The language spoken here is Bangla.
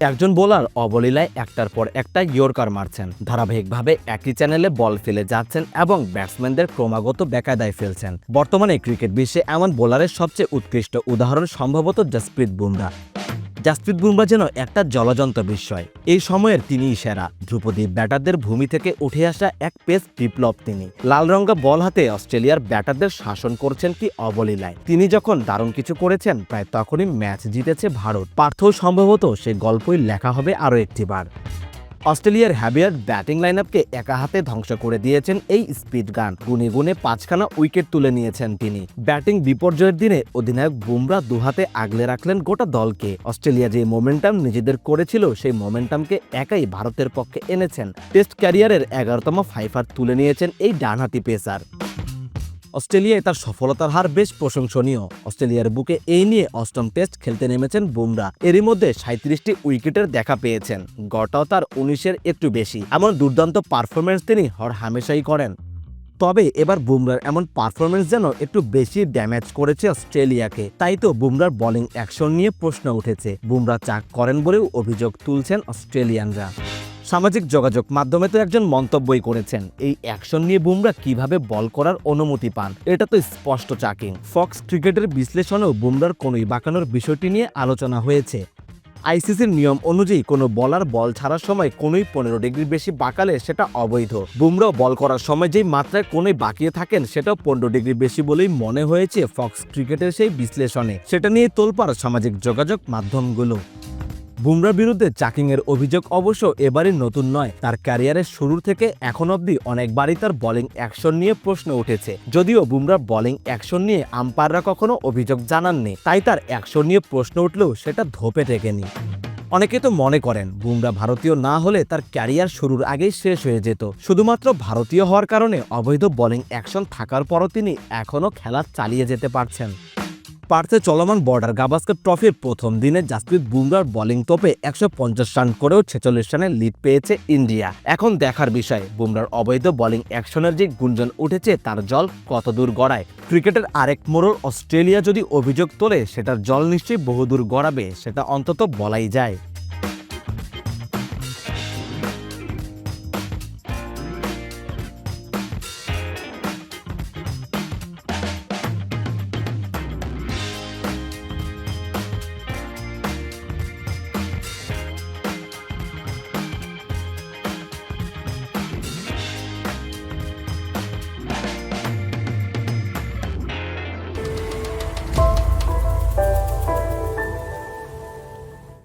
একজন বোলার অবলীলায় একটার পর একটা ইয়র্কার মারছেন। ধারাবাহিকভাবে একই চ্যানেলে বল ফেলে যাচ্ছেন এবং ব্যাটসম্যানদের ক্রমাগত বেকায়দায় ফেলছেন। বর্তমানে ক্রিকেট বিশ্বে এমন বোলারের সবচেয়ে উৎকৃষ্ট উদাহরণ সম্ভবত জসপ্রীত বুমরা। জাসপ্রীত বুমরা যেন একটা জলযন্ত্র বিস্ময়। এই সময়ের তিনিই সেরা। ধ্রুপদী ব্যাটারদের ভূমি থেকে উঠে আসা এক পেস বিপ্লব তিনি। লাল রঙা বল হাতে অস্ট্রেলিয়ার ব্যাটারদের শাসন করছেন কি অবলীলায়। তিনি যখন দারুণ কিছু করেছেন, প্রায় তখনই ম্যাচ জিতেছে ভারত। পার্থ সম্ভবত সে গল্পই লেখা হবে আরও একটিবার। অস্ট্রেলিয়ার হ্যাবিয়ার ব্যাটিং লাইন আপকে একা হাতে ধ্বংস করে দিয়েছেন এই স্পিড গান। গুনে গুনে পাঁচখানা উইকেট তুলে নিয়েছেন তিনি। ব্যাটিং বিপর্যয়ের দিনে অধিনায়ক বুমরা দুহাতে আগলে রাখলেন গোটা দলকে। অস্ট্রেলিয়া যে মোমেন্টাম নিজেদের করেছিল, সেই মোমেন্টামকে একাই ভারতের পক্ষে এনেছেন। টেস্ট ক্যারিয়ারের এগারোতম ফাইফার তুলে নিয়েছেন এই ডানহাতি পেসার। অস্ট্রেলিয়ায় তার সফলতার হার বেশ প্রশংসনীয়। অস্ট্রেলিয়ার বুকে এই নিয়ে অষ্টম টেস্ট খেলতে নেমেছেন বুমরা। এরই মধ্যে সাঁত্রিশটি উইকেটের দেখা পেয়েছেন। গড়টাও তার উনিশের একটু বেশি। এমন দুর্দান্ত পারফরমেন্স তিনি হর হামেশাই করেন। তবে এবার বুমরার এমন পারফরমেন্স যেন একটু বেশি ড্যামেজ করেছে অস্ট্রেলিয়াকে। তাই তো বুমরার বোলিং অ্যাকশন নিয়ে প্রশ্ন উঠেছে। বুমরা চাক করেন বলেও অভিযোগ তুলছেন অস্ট্রেলিয়ানরা। সামাজিক যোগাযোগ মাধ্যমে তো একজন মন্তব্যই করেছেন, এই অ্যাকশন নিয়ে বুমরা কীভাবে বল করার অনুমতি পান? এটা তো স্পষ্ট চাকিং। ফক্স ক্রিকেটের বিশ্লেষণেও বুমরার কোনোই বাঁকানোর বিষয়টি নিয়ে আলোচনা হয়েছে। আইসিসির নিয়ম অনুযায়ী কোনো বলার বল ছাড়ার সময় কোনোই পনেরো ডিগ্রির বেশি বাঁকালে সেটা অবৈধ। বুমরাও বল করার সময় যেই মাত্রায় কোনোই বাঁকিয়ে থাকেন, সেটাও পনেরো ডিগ্রি বেশি বলেই মনে হয়েছে ফক্স ক্রিকেটের সেই বিশ্লেষণে। সেটা নিয়ে তোলপাড় সামাজিক যোগাযোগ মাধ্যমগুলো। বুমরার বিরুদ্ধে চাকিংয়ের অভিযোগ অবশ্য এবারই নতুন নয়। তার ক্যারিয়ারের শুরু থেকে এখন অবধি অনেকবারই তার বোলিং অ্যাকশন নিয়ে প্রশ্ন উঠেছে। যদিও বুমরার বোলিং অ্যাকশন নিয়ে আম্পায়াররা কখনো অভিযোগ জানাননি, তাই তার অ্যাকশন নিয়ে প্রশ্ন উঠলেও সেটা ধোপে টেকেনি অনেকে তো মনে করেন, বুমরা ভারতীয় না হলে তার ক্যারিয়ার শুরুর আগেই শেষ হয়ে যেত। শুধুমাত্র ভারতীয় হওয়ার কারণে অবৈধ বোলিং অ্যাকশন থাকার পরও তিনি এখনও খেলা চালিয়ে যেতে পারছেন। পার্থে চলমান বর্ডার গাভাস্কার ট্রফির প্রথম দিনে জাসপ্রীত বুমরার বোলিং তোপে একশো পঞ্চাশ রান করেও ছেচল্লিশ রানে লিড পেয়েছে ইন্ডিয়া। এখন দেখার বিষয়, বুমরার অবৈধ বোলিং অ্যাকশনের যে গুঞ্জন উঠেছে তার জল কতদূর গড়ায়? ক্রিকেটের আরেক মোড়ল অস্ট্রেলিয়া যদি অভিযোগ তোলে, সেটার জল নিশ্চয়ই বহুদূর গড়াবে, সেটা অন্তত বলাই যায়।